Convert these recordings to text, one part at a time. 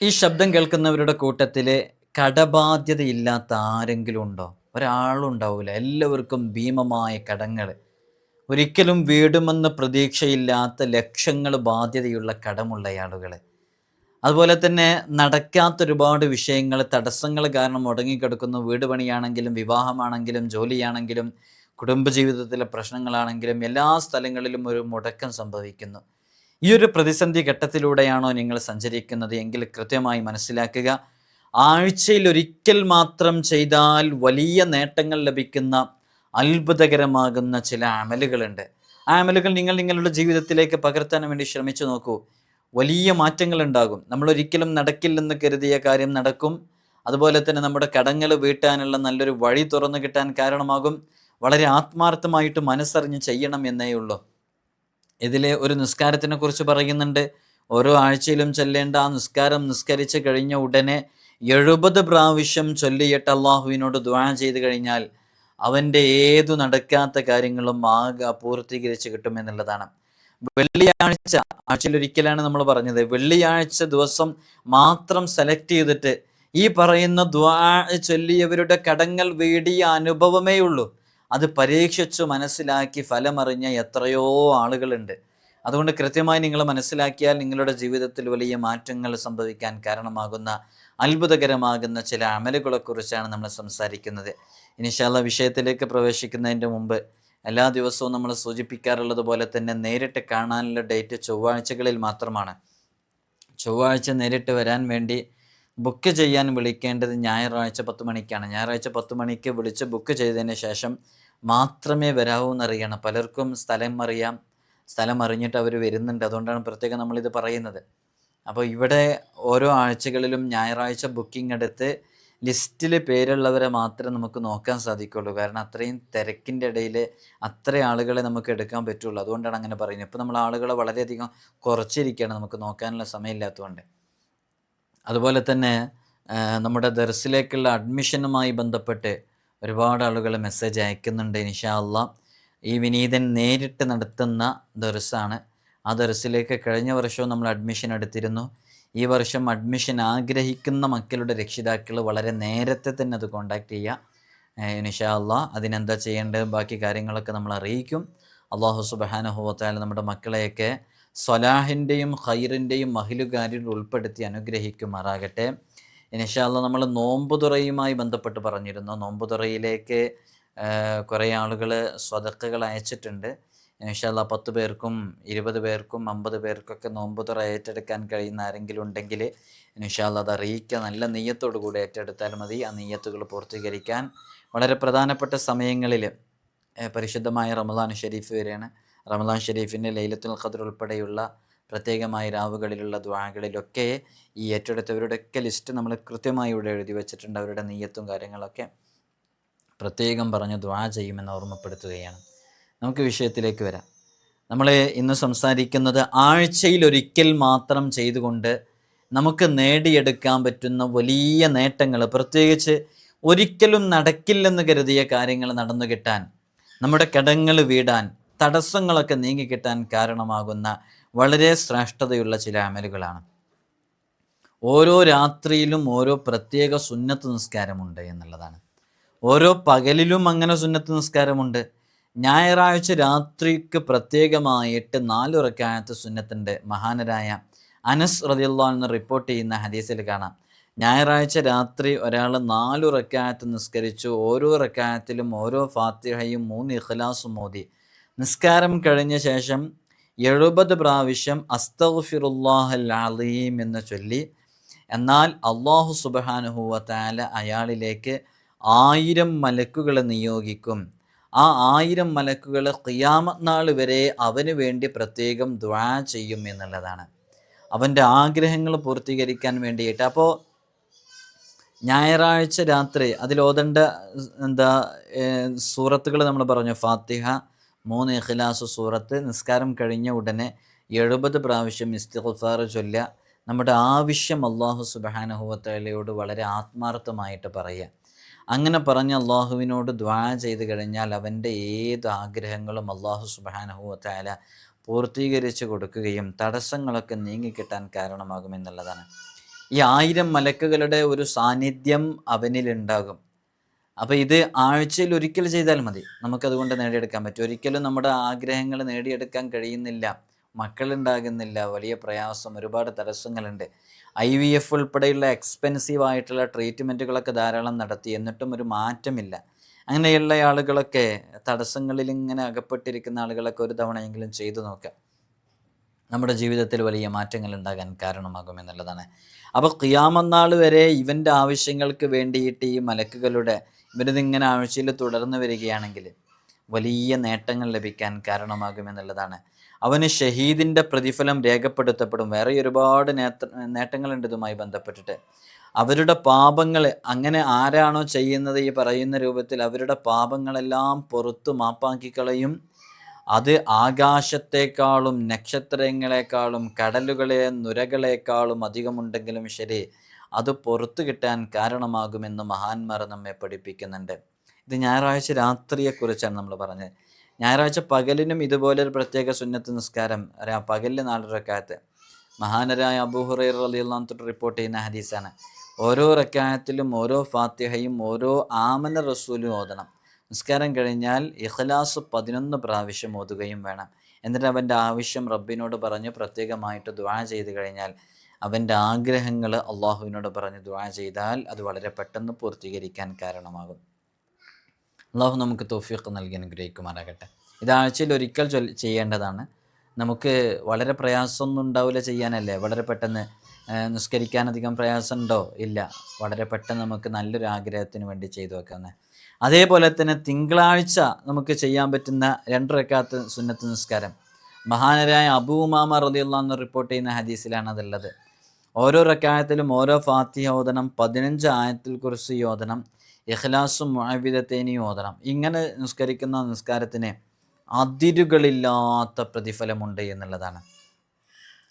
ഈ ശബ്ദം കേൾക്കുന്നവരുടെ കൂട്ടത്തിൽ കടബാധ്യതയില്ലാത്ത ആരെങ്കിലും ഉണ്ടോ? ഒരാളുണ്ടാവില്ല എല്ലാവർക്കും ഭീമമായ കടങ്ങൾ ഒരിക്കലും വീടുമെന്ന് പ്രതീക്ഷയില്ലാത്ത ലക്ഷങ്ങൾ ബാധ്യതയുള്ള കടമുള്ള ആളുകൾ അതുപോലെ തന്നെ നടക്കാത്ത ഒരുപാട് വിഷയങ്ങൾ തടസ്സങ്ങൾ കാരണം മുടങ്ങിക്കിടക്കുന്നു വീട് പണിയാണെങ്കിലും വിവാഹമാണെങ്കിലും ജോലിയാണെങ്കിലും കുടുംബജീവിതത്തിലെ പ്രശ്നങ്ങളാണെങ്കിലും എല്ലാ സ്ഥലങ്ങളിലും ഒരു മുടക്കം സംഭവിക്കുന്നു. ഈ ഒരു പ്രതിസന്ധി ഘട്ടത്തിലൂടെയാണോ നിങ്ങൾ സഞ്ചരിക്കുന്നത്? എങ്കിൽ കൃത്യമായി മനസ്സിലാക്കുക. ആഴ്ചയിൽ ഒരിക്കൽ മാത്രം ചെയ്താൽ വലിയ നേട്ടങ്ങൾ ലഭിക്കുന്ന അത്ഭുതകരമാകുന്ന ചില അമലുകളുണ്ട്. ആ അമലുകൾ നിങ്ങൾ നിങ്ങളുടെ ജീവിതത്തിലേക്ക് പകർത്താൻ വേണ്ടി ശ്രമിച്ചു നോക്കൂ. വലിയ മാറ്റങ്ങൾ ഉണ്ടാകും നമ്മൾ ഒരിക്കലും നടക്കില്ലെന്ന് കരുതിയ കാര്യം നടക്കും. അതുപോലെ തന്നെ നമ്മുടെ കടങ്ങൾ വീട്ടാനുള്ള നല്ലൊരു വഴി തുറന്നു കിട്ടാൻ കാരണമാകും. വളരെ ആത്മാർത്ഥമായിട്ട് മനസ്സറിഞ്ഞ് ചെയ്യണം എന്നേ ഉള്ളൂ. ഇതിലെ ഒരു നിസ്കാരത്തിനെ കുറിച്ച് പറയുന്നുണ്ട്. ഓരോ ആഴ്ചയിലും ചൊല്ലേണ്ട ആ നിസ്കാരം നിസ്കരിച്ച് കഴിഞ്ഞ ഉടനെ എഴുപത് പ്രാവശ്യം ചൊല്ലിയിട്ട് അള്ളാഹുവിനോട് ദ്വാ ചെയ്ത് കഴിഞ്ഞാൽ അവന്റെ ഏതു നടക്കാത്ത കാര്യങ്ങളും ആകെ പൂർത്തീകരിച്ച് കിട്ടുമെന്നുള്ളതാണ് വെള്ളിയാഴ്ച ആഴ്ചയിൽ ഒരിക്കലാണ് നമ്മൾ പറഞ്ഞത്. വെള്ളിയാഴ്ച ദിവസം മാത്രം സെലക്ട് ചെയ്തിട്ട് ഈ പറയുന്ന ദ്വാ ചൊല്ലിയവരുടെ കടങ്ങൾ വേടിയ അനുഭവമേ ഉള്ളൂ. അത് പരീക്ഷിച്ചു മനസ്സിലാക്കി ഫലമറിഞ്ഞ എത്രയോ ആളുകളുണ്ട്. അതുകൊണ്ട് കൃത്യമായി നിങ്ങൾ മനസ്സിലാക്കിയാൽ നിങ്ങളുടെ ജീവിതത്തിൽ വലിയ മാറ്റങ്ങൾ സംഭവിക്കാൻ കാരണമാകുന്ന അത്ഭുതകരമാകുന്ന ചില അമലുകളെക്കുറിച്ചാണ് നമ്മൾ സംസാരിക്കുന്നത്. ഇനിഷാല്ല വിഷയത്തിലേക്ക് പ്രവേശിക്കുന്നതിന്റെ മുമ്പ് എല്ലാ ദിവസവും നമ്മൾ സൂചിപ്പിക്കാറുള്ളത് പോലെ തന്നെ നേരിട്ട് കാണാനുള്ള ഡേറ്റ് ചൊവ്വാഴ്ചകളിൽ മാത്രമാണ്. ചൊവ്വാഴ്ച നേരിട്ട് വരാൻ വേണ്ടി ബുക്ക് ചെയ്യാൻ വിളിക്കേണ്ടത് ഞായറാഴ്ച പത്ത് മണിക്കാണ്. ഞായറാഴ്ച പത്ത് മണിക്ക് വിളിച്ച് ബുക്ക് ചെയ്തതിന് ശേഷം മാത്രമേ വരാവൂ എന്നറിയണം. പലർക്കും സ്ഥലം അറിയാം. സ്ഥലം അറിഞ്ഞിട്ട് അവർ വരുന്നുണ്ട്. അതുകൊണ്ടാണ് പ്രത്യേകം നമ്മളിത് പറയുന്നത്. അപ്പോൾ ഇവിടെ ഓരോ ആഴ്ചകളിലും ഞായറാഴ്ച ബുക്കിംഗ് എടുത്ത് ലിസ്റ്റിൽ പേരുള്ളവരെ മാത്രമേ നമുക്ക് നോക്കാൻ സാധിക്കുള്ളൂ. കാരണം അത്രയും തിരക്കിന്റെ ഇടയിൽ അത്ര ആളുകളെ നമുക്ക് എടുക്കാൻ പറ്റുള്ളൂ. അതുകൊണ്ടാണ് അങ്ങനെ പറയുന്നത്. ഇപ്പോൾ നമ്മൾ ആളുകളെ വളരെയധികം കുറച്ചിരിക്കുകയാണ്. നമുക്ക് നോക്കാനുള്ള സമയമില്ലാത്തതുകൊണ്ട്. അതുപോലെ തന്നെ നമ്മുടെ ദർസിലേക്കുള്ള അഡ്മിഷനുമായി ബന്ധപ്പെട്ട് ഒരുപാട് ആളുകൾ മെസ്സേജ് അയക്കുന്നുണ്ട് ഇൻഷാ അള്ളാ ഈ വിനീതൻ നേരിട്ട് നടത്തുന്ന ദർസാണ്. ആ ദർസിലേക്ക് കഴിഞ്ഞ വർഷവും നമ്മൾ അഡ്മിഷൻ എടുത്തിരുന്നു. ഈ വർഷം അഡ്മിഷൻ ആഗ്രഹിക്കുന്ന മക്കളുടെ രക്ഷിതാക്കൾ വളരെ നേരത്തെ തന്നെ അത് കോണ്ടാക്ട് ചെയ്യുക. ഇൻഷാ അള്ളാ അതിനെന്താ ചെയ്യേണ്ടത്? ബാക്കി കാര്യങ്ങളൊക്കെ നമ്മൾ അറിയിക്കും. അള്ളാഹു സുബാനുഹോത്താൽ നമ്മുടെ മക്കളെയൊക്കെ സ്വലാഹിന്റെയും ഖൈറിന്റെയും മഹിലുകാരിൽ ഉൾപ്പെടുത്തി അനുഗ്രഹിക്കുമാറാകട്ടെ. ഇനിഷാല്ല നമ്മൾ നോമ്പുതുറയുമായി ബന്ധപ്പെട്ട് പറഞ്ഞിരുന്നു. നോമ്പുതുറയിലേക്ക് കുറേ ആളുകൾ സ്വതക്കുകൾ അയച്ചിട്ടുണ്ട്. ഇൻഷാല്ല പത്ത് പേർക്കും ഇരുപത് പേർക്കും അമ്പത് പേർക്കൊക്കെ നോമ്പുതുറ ഏറ്റെടുക്കാൻ കഴിയുന്ന ആരെങ്കിലും ഉണ്ടെങ്കിൽ ഇൻഷാല്ല അത് അറിയിക്കുക. നല്ല നെയ്യത്തോടു കൂടി ഏറ്റെടുത്താൽ മതി. ആ നെയ്യത്തുകൾ പൂർത്തീകരിക്കാൻ. വളരെ പ്രധാനപ്പെട്ട സമയങ്ങളിൽ പരിശുദ്ധമായ റമദാൻ ഷെരീഫ് വരെയാണ് റമദാൻ ഷെരീഫിന്റെ ലൈലത്തുൽ ഖദർ ഉൾപ്പെടെയുള്ള പ്രത്യേകമായ രാവുകളിലുള്ള ദ്വാകളിലൊക്കെ ഈ ഏറ്റെടുത്തവരുടെയൊക്കെ ലിസ്റ്റ് നമ്മൾ കൃത്യമായി ഇവിടെ എഴുതി വെച്ചിട്ടുണ്ട്. അവരുടെ നെയ്യത്തും കാര്യങ്ങളൊക്കെ പ്രത്യേകം പറഞ്ഞ് ദ്വാ ചെയ്യുമെന്ന് ഓർമ്മപ്പെടുത്തുകയാണ്. നമുക്ക് വിഷയത്തിലേക്ക് വരാം. നമ്മൾ ഇന്ന് സംസാരിക്കുന്നത് ആഴ്ചയിൽ ഒരിക്കൽ മാത്രം ചെയ്തുകൊണ്ട് നമുക്ക് നേടിയെടുക്കാൻ പറ്റുന്ന വലിയ നേട്ടങ്ങൾ പ്രത്യേകിച്ച് ഒരിക്കലും നടക്കില്ലെന്ന് കരുതിയ കാര്യങ്ങൾ നടന്നു കിട്ടാൻ നമ്മുടെ കടങ്ങൾ വീടാൻ തടസ്സങ്ങളൊക്കെ നീങ്ങിക്കിട്ടാൻ കാരണമാകുന്ന വളരെ ശ്രേഷ്ഠതയുള്ള ചില അമലുകളാണ്. ഓരോ രാത്രിയിലും ഓരോ പ്രത്യേക സുന്നത്ത് നിസ്കാരമുണ്ട് എന്നുള്ളതാണ്. ഓരോ പകലിലും അങ്ങനെ സുന്നത്ത് നിസ്കാരമുണ്ട്. ഞായറാഴ്ച രാത്രിക്ക് പ്രത്യേകമായിട്ട് നാലുറക്കായത്ത് സുന്നത്തിന്റെ മഹാനരായ അനസ് റതിയുള്ള എന്ന് റിപ്പോർട്ട് ചെയ്യുന്ന ഹദീസിൽ കാണാം. ഞായറാഴ്ച രാത്രി ഒരാൾ നാലു റക്കായത്ത് നിസ്കരിച്ചു ഓരോ റക്കായത്തിലും ഓരോ ഫാത്തിഹയും മൂന്ന് ഇഖ്ലാസും മോദി നിസ്കാരം കഴിഞ്ഞ ശേഷം എഴുപത് പ്രാവശ്യം അസ്തഗ്ഫിറുല്ലാഹൽ അലീം എന്ന് ചൊല്ലി. എന്നാൽ അള്ളാഹു സുബഹാനുഹൂവത്താല താല അയാളിലേക്ക് ആയിരം മലക്കുകളെ നിയോഗിക്കും. ആ ആയിരം മലക്കുകൾ ഖിയാമത്ത് നാൾ വരെ അവന് വേണ്ടി പ്രത്യേകം ദ്വാ ചെയ്യും എന്നുള്ളതാണ്. അവന്റെ ആഗ്രഹങ്ങൾ പൂർത്തീകരിക്കാൻ വേണ്ടിയിട്ട്. അപ്പോൾ ഞായറാഴ്ച രാത്രി അതിൽ ഓതണ്ട എന്താ സൂറത്തുകൾ നമ്മൾ പറഞ്ഞു. ഫാത്തിഹ മൂന്ന് ഇഖ്ലാസ് സൂറത്ത് നിസ്കാരം കഴിഞ്ഞ ഉടനെ എഴുപത് പ്രാവശ്യം ഇസ്തിഗ്ഫാർ ചൊല്ലുക. നമ്മുടെ ആവശ്യം അള്ളാഹു സുബാനഹുവത്തലയോട് വളരെ ആത്മാർത്ഥമായിട്ട് പറയുക. അങ്ങനെ പറഞ്ഞ് അള്ളാഹുവിനോട് ദ്വാ ചെയ്ത് കഴിഞ്ഞാൽ അവന്റെ ഏത് ആഗ്രഹങ്ങളും അള്ളാഹു സുബാനഹുവത്തല പൂർത്തീകരിച്ച് കൊടുക്കുകയും തടസ്സങ്ങളൊക്കെ നീങ്ങിക്കിട്ടാൻ കാരണമാകുമെന്നുള്ളതാണ് ഈ ആയിരം മലക്കുകളുടെ ഒരു സാന്നിധ്യം അവനിലുണ്ടാകും. അപ്പോൾ ഇത് ആഴ്ചയിൽ ഒരിക്കൽ ചെയ്താൽ മതി. നമുക്കതുകൊണ്ട് നേടിയെടുക്കാൻ പറ്റും. ഒരിക്കലും നമ്മുടെ ആഗ്രഹങ്ങൾ നേടിയെടുക്കാൻ കഴിയുന്നില്ല. മക്കളുണ്ടാകുന്നില്ല. വലിയ പ്രയാസം ഒരുപാട് തടസ്സങ്ങളുണ്ട്. ഐ വി എഫ് ഉൾപ്പെടെയുള്ള എക്സ്പെൻസീവ് ആയിട്ടുള്ള ട്രീറ്റ്മെന്റുകളൊക്കെ ധാരാളം നടത്തി. എന്നിട്ടും ഒരു മാറ്റമില്ല. അങ്ങനെയുള്ള ആളുകളൊക്കെ തടസ്സങ്ങളിൽ ഇങ്ങനെ അകപ്പെട്ടിരിക്കുന്ന ആളുകളൊക്കെ ഒരു തവണയെങ്കിലും ചെയ്തു നോക്കുക നമ്മുടെ ജീവിതത്തിൽ വലിയ മാറ്റങ്ങൾ ഉണ്ടാകാൻ കാരണമാകും എന്നുള്ളതാണ്. അപ്പോൾ ക്യാമന്നാൾ വരെ ഇവന്റെ ആവശ്യങ്ങൾക്ക് വേണ്ടിയിട്ട് ഈ മലക്കുകളുടെ ഇവരിതിങ്ങനെ ആഴ്ചയിൽ തുടർന്ന് വരികയാണെങ്കിൽ വലിയ നേട്ടങ്ങൾ ലഭിക്കാൻ കാരണമാകും എന്നുള്ളതാണ്. അവന് ഷഹീദിന്റെ പ്രതിഫലം രേഖപ്പെടുത്തപ്പെടും. വേറെ ഒരുപാട് നേത്ര നേട്ടങ്ങളുണ്ട് ഇതുമായി ബന്ധപ്പെട്ടിട്ട്. അവരുടെ പാപങ്ങൾ അങ്ങനെ ആരാണോ ചെയ്യുന്നത് ഈ പറയുന്ന രൂപത്തിൽ അവരുടെ പാപങ്ങളെല്ലാം പുറത്തു മാപ്പാക്കി കളയും. അത് ആകാശത്തെക്കാളും നക്ഷത്രങ്ങളെക്കാളും കടലുകളെ നുരകളെക്കാളും അധികമുണ്ടെങ്കിലും ശരി അത് പുറത്തു കിട്ടാൻ കാരണമാകുമെന്ന് മഹാന്മാർ നമ്മെ പഠിപ്പിക്കുന്നുണ്ട്. ഇത് ഞായറാഴ്ച രാത്രിയെക്കുറിച്ചാണ് നമ്മൾ പറഞ്ഞത്. ഞായറാഴ്ച പകലിനും ഇതുപോലെ ഒരു പ്രത്യേക സുന്നത്ത് നിസ്കാരം പകലിൽ നാല് റക്കായത്ത് മഹാനരായ അബൂഹുറൈർ അലിയുള്ള റിപ്പോർട്ട് ചെയ്യുന്ന ഹദീസാണ്. ഓരോ റക്കായത്തിലും ഓരോ ഫാത്തിഹയും ഓരോ ആമന റസൂലും ഓതണം. നിസ്കാരം കഴിഞ്ഞാൽ ഇഖ്ലാസ് പതിനൊന്ന് പ്രാവശ്യം ഓതുകയും വേണം. എന്നിട്ട് അവന്റെ ആവശ്യം റബ്ബിനോട് പറഞ്ഞ് പ്രത്യേകമായിട്ട് ദ്വാ ചെയ്ത് കഴിഞ്ഞാൽ അവന്റെ ആഗ്രഹങ്ങൾ അള്ളാഹുവിനോട് പറഞ്ഞ് ദ്വാ ചെയ്താൽ അത് വളരെ പെട്ടെന്ന് പൂർത്തീകരിക്കാൻ കാരണമാകും. അള്ളാഹു നമുക്ക് തോഫീഖ് നൽകി അനുഗ്രഹിക്കുമാറാകട്ടെ. ഇത് ആഴ്ചയിൽ ഒരിക്കൽ ചെയ്യേണ്ടതാണ്. നമുക്ക് വളരെ പ്രയാസമൊന്നും ഉണ്ടാവില്ല ചെയ്യാനല്ലേ? വളരെ പെട്ടെന്ന് നിസ്കരിക്കാൻ അധികം പ്രയാസമുണ്ടോ? ഇല്ല. വളരെ പെട്ടെന്ന് നമുക്ക് നല്ലൊരു ആഗ്രഹത്തിന് വേണ്ടി ചെയ്തു വെക്കാവുന്നത് അതേപോലെ തന്നെ തിങ്കളാഴ്ച നമുക്ക് ചെയ്യാൻ പറ്റുന്ന രണ്ടരക്കാത്ത സുന്നത്ത് നിസ്കാരം. മഹാനരായ അബൂമാമ റതിയുള്ള റിപ്പോർട്ട് ചെയ്യുന്ന ഹദീസിലാണ് അതുള്ളത്. ഓരോ റക്കായത്തിലും ഓരോ ഫാത്തിഹ ഓതണം പതിനഞ്ച് ആയത്തിൽ കുറിച്ച് യോധനം ഇഖ്ലാസും മുഅവിദത്തേനി ഓതണം. ഇങ്ങനെ നിസ്കരിക്കുന്ന നിസ്കാരത്തിന് അതിരുകളില്ലാത്ത പ്രതിഫലമുണ്ട് എന്നുള്ളതാണ്.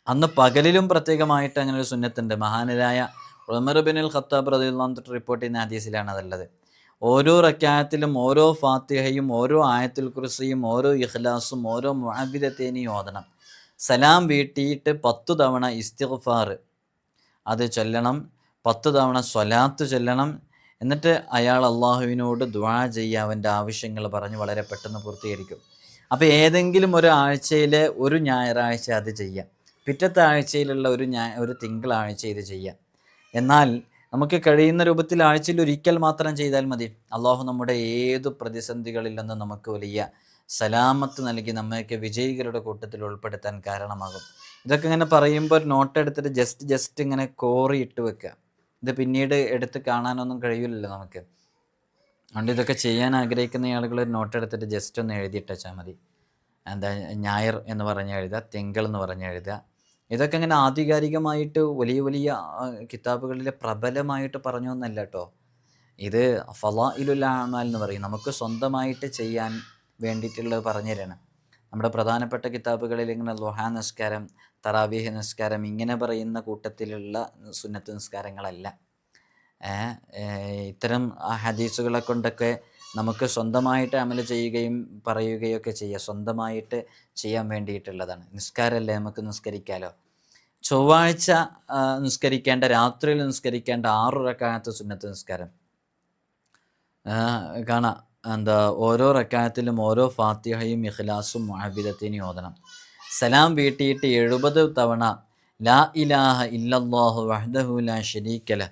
അന്ന് പകലിലും പ്രത്യേകമായിട്ട് അങ്ങനെ ഒരു സുന്നത്തുണ്ട്. മഹാനരായ ഉമർ ബിൻ അൽ ഖത്താബ് റദിയുള്ള റിപ്പോർട്ട് ചെയ്യുന്ന ഹദീസിലാണ് അതുള്ളത്. ഓരോ റക്കായത്തിലും ഓരോ ഫാത്തിഹയും ഓരോ ആയത്തിൽ കുറിസയും ഓരോ ഇഖ്ലാസും ഓരോ മുഅബിദത്തേനിയും ഓതണം. സലാം വീട്ടിയിട്ട് പത്തു തവണ ഇസ്തിഫാർ അത് ചൊല്ലണം പത്ത് തവണ സ്വലാത്ത് ചൊല്ലണം. എന്നിട്ട് അയാൾ അള്ളാഹുവിനോട് ദ്വാ ചെയ്യുക അവന്റെ ആവശ്യങ്ങൾ പറഞ്ഞ് വളരെ പെട്ടെന്ന് പൂർത്തീകരിക്കും. അപ്പോൾ ഏതെങ്കിലും ഒരു ആഴ്ചയിലെ ഒരു ഞായറാഴ്ച അത് ചെയ്യാം. പിറ്റത്തെ ആഴ്ചയിലുള്ള ഒരു ഞാ ഒരു തിങ്കളാഴ്ച ഇത് ചെയ്യാം. എന്നാൽ നമുക്ക് കഴിയുന്ന രൂപത്തിൽ ആഴ്ചയിൽ ഒരിക്കൽ മാത്രം ചെയ്താൽ മതി. അള്ളാഹു നമ്മുടെ ഏത് പ്രതിസന്ധികളിൽ നിന്ന് നമുക്ക് വലിയ സലാമത്ത് നൽകി നമ്മയൊക്കെ വിജയികളുടെ കൂട്ടത്തിൽ ഉൾപ്പെടുത്താൻ കാരണമാകും. ഇതൊക്കെ ഇങ്ങനെ പറയുമ്പോൾ നോട്ട് എടുത്തിട്ട് ജസ്റ്റ് ജസ്റ്റ് ഇങ്ങനെ കോറി ഇട്ട് വെക്കുക. ഇത് പിന്നീട് എടുത്ത് കാണാനൊന്നും കഴിയില്ലല്ലോ നമുക്ക്. അതുകൊണ്ട് ഇതൊക്കെ ചെയ്യാൻ ആഗ്രഹിക്കുന്ന ആളുകൾ നോട്ട് എടുത്തിട്ട് ജസ്റ്റ് ഒന്ന് എഴുതിയിട്ടാൽ മതി. എന്താ ഞായർ എന്ന് പറഞ്ഞ് എഴുതുക തിങ്കൾ എന്ന് പറഞ്ഞ് എഴുതുക ഇതൊക്കെ അങ്ങനെ ആധികാരികമായിട്ട് വലിയ വലിയ കിതാബുകളിലെ പ്രബലമായിട്ട് പറഞ്ഞു എന്നല്ല കേട്ടോ ഇത് ഫലാ ഇലുലാമാൽ എന്ന് പറയും. നമുക്ക് സ്വന്തമായിട്ട് ചെയ്യാൻ വേണ്ടിയിട്ടുള്ളത് പറഞ്ഞു തരണം നമ്മുടെ പ്രധാനപ്പെട്ട കിതാബുകളിൽ ഇങ്ങനെ ലൊഹാ നിസ്കാരം തറാവീഹ് നിസ്കാരം ഇങ്ങനെ പറയുന്ന കൂട്ടത്തിലുള്ള സുന്നത്ത് നിസ്കാരങ്ങളല്ല. ഇത്തരം ഹദീസുകളെ കൊണ്ടൊക്കെ നമുക്ക് സ്വന്തമായിട്ട് അമൽ ചെയ്യുകയും പറയുകയും ഒക്കെ ചെയ്യുക സ്വന്തമായിട്ട് ചെയ്യാൻ വേണ്ടിയിട്ടുള്ളതാണ്. നിസ്കാരമല്ലേ നമുക്ക് നിസ്കരിക്കാമല്ലോ ചൊവ്വാഴ്ച നിസ്കരിക്കേണ്ട രാത്രിയിൽ നിസ്കരിക്കേണ്ട ആറു റക്കായത്തെ സുന്നത്ത് നിസ്കാരം. കാണാം. എന്താ ഓരോ റക്കായത്തിലും ഓരോ ഫാത്തിഹയും ഇഖ്ലാസും മഹബിദത്തിനും ഓതണം. സലാം വീട്ടിയിട്ട് എഴുപത് തവണ ലാ ഇലാഹ ഇല്ലാഹു വഹ്ദഹു ലാ ഷരീക്കല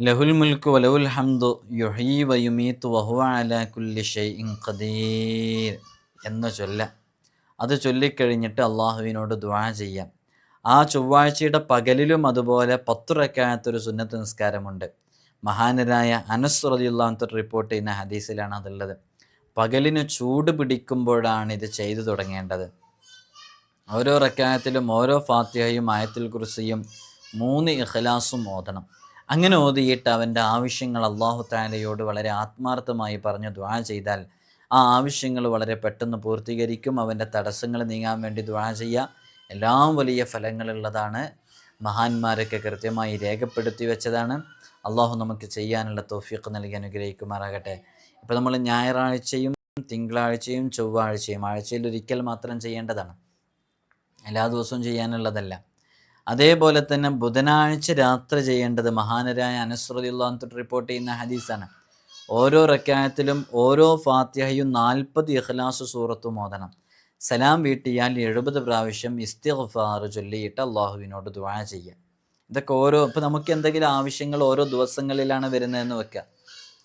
ലഹുൽ മുൽക്ക് വലഹുൽ ഹംദു യുഹീ വയുമീത്ത് വഹുവ അല കുല്ലി ഷൈഇൻ ഖദീർ എന്ന് ചൊല്ല. അത് ചൊല്ലിക്കഴിഞ്ഞിട്ട് അള്ളാഹുവിനോട് ദ്വാ ചെയ്യാം. ആ ചൊവ്വാഴ്ചയുടെ പകലിലും അതുപോലെ പത്തുറക്കാനത്തൊരു സുന്നത്ത് നിസ്കാരമുണ്ട്. മഹാനരായ അനസ് റതിയുള്ളാത്ത റിപ്പോർട്ട് ചെയ്യുന്ന ഹദീസിലാണ് അതുള്ളത്. പകലിന് ചൂട് പിടിക്കുമ്പോഴാണ് ഇത് ചെയ്തു തുടങ്ങേണ്ടത്. ഓരോ റക്കായത്തിലും ഓരോ ഫാത്തിഹയും ആയത്തിൽ കുറിസിയും മൂന്ന് ഇഖലാസും ഓതണം. അങ്ങനെ ഓതിയിട്ട് അവന്റെ ആവശ്യങ്ങൾ അള്ളാഹു താലയോട് വളരെ ആത്മാർത്ഥമായി പറഞ്ഞ് ദ്വാ ചെയ്താൽ ആ ആവശ്യങ്ങൾ വളരെ പെട്ടെന്ന് പൂർത്തീകരിക്കും. അവന്റെ തടസ്സങ്ങൾ നീങ്ങാൻ വേണ്ടി ദ്വാ ചെയ്യുക. എല്ലാം വലിയ ഫലങ്ങളുള്ളതാണ്. മഹാന്മാരൊക്കെ കൃത്യമായി രേഖപ്പെടുത്തി വെച്ചതാണ്. അള്ളാഹു നമുക്ക് ചെയ്യാനുള്ള തോഫിയൊക്കെ നൽകി അനുഗ്രഹിക്കുമാറാകട്ടെ. ഇപ്പോൾ നമ്മൾ ഞായറാഴ്ചയും തിങ്കളാഴ്ചയും ചൊവ്വാഴ്ചയും ആഴ്ചയിൽ ഒരിക്കൽ മാത്രം ചെയ്യേണ്ടതാണ്. എല്ലാ ദിവസവും ചെയ്യാനുള്ളതല്ല. അതേപോലെ തന്നെ ബുധനാഴ്ച രാത്രി ചെയ്യേണ്ടത് മഹാനരായ അനുസൃതിയുള്ള റിപ്പോർട്ട് ചെയ്യുന്ന ഹദീസാണ്. ഓരോ റക്കായത്തിലും ഓരോ ഫാത്തിഹയും നാൽപ്പത് ഇഖ്ലാസ് സൂറത്തും ഓതണം. സലാം വീട്ടിയാൽ എഴുപത് പ്രാവശ്യം ഇസ്തിഗ്ഫാർ ചൊല്ലിയിട്ട് അള്ളാഹുവിനോട് ദുവാ ചെയ്യുക. ഇതൊക്കെ ഓരോ ഇപ്പോൾ നമുക്ക് എന്തെങ്കിലും ആവശ്യങ്ങൾ ഓരോ ദിവസങ്ങളിലാണ് വരുന്നതെന്ന് വെക്കുക.